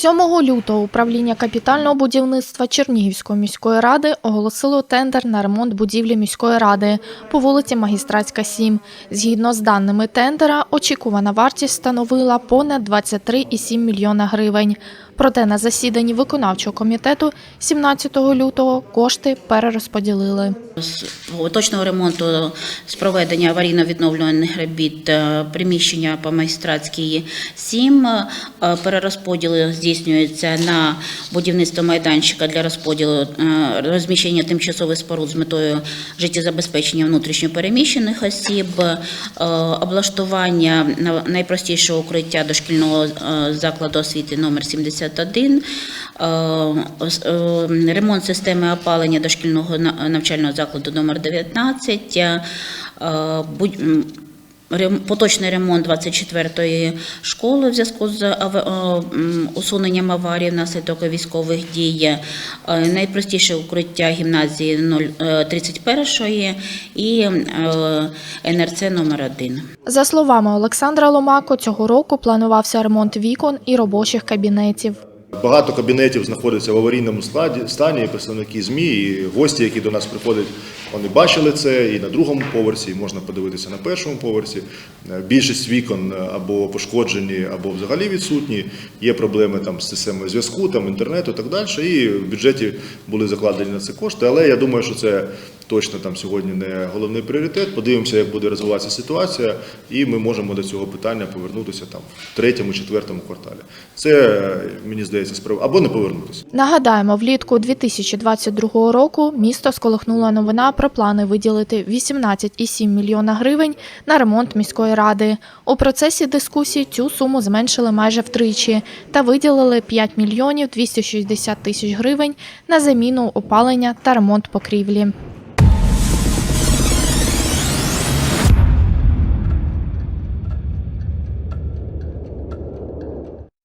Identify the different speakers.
Speaker 1: 7 лютого управління капітального будівництва Чернігівської міської ради оголосило тендер на ремонт будівлі міської ради по вулиці Магістратська 7. Згідно з даними тендера, очікувана вартість становила понад 23,7 мільйона гривень. Проте на засіданні виконавчого комітету 17 лютого кошти перерозподілили.
Speaker 2: З Точного ремонту з проведення аварійно-відновлюваних робіт е, приміщення по майстрацькій 7 е, перерозподіли здійснюються на будівництво майданчика для розподілу е, розміщення тимчасових споруд з метою життєзабезпечення внутрішньопереміщених осіб, облаштування найпростішого укриття дошкільного закладу освіти номер 70 81, е, е, ремонт системи опалення дошкільного навчального закладу номер 19 е, Поточний ремонт 24-ї школи в зв'язку з е, м, усуненням аварії внаслідок військових дій, е, найпростіше укриття гімназії 0, е, 31-ї і е, НРЦ номер 1
Speaker 1: За словами Олександра Ломако, цього року планувався ремонт вікон і робочих кабінетів.
Speaker 3: Багато кабінетів знаходиться в аварійному складі, стані, і представники ЗМІ, і гості, які до нас приходять, вони бачили це і на другому поверсі, і можна подивитися на першому поверсі. Е, Більшість вікон е, або пошкоджені, або взагалі відсутні. Є проблеми там з системою зв'язку, інтернету і так далі. І в бюджеті були закладені на це кошти. Але я думаю, що це точно там сьогодні не головний пріоритет. Подивимося, як буде розвиватися ситуація, і ми можемо до цього питання повернутися там в третьому, четвертому кварталі. Це е, мені здається справа або не повернутися.
Speaker 1: Нагадаємо, влітку 2022 року місто сколихнула новина про плани виділити 18,7 мільйона гривень на ремонт міської ради. У процесі дискусій цю суму зменшили майже втричі та виділили 5 мільйонів 260 тисяч гривень на заміну опалення та ремонт покрівлі.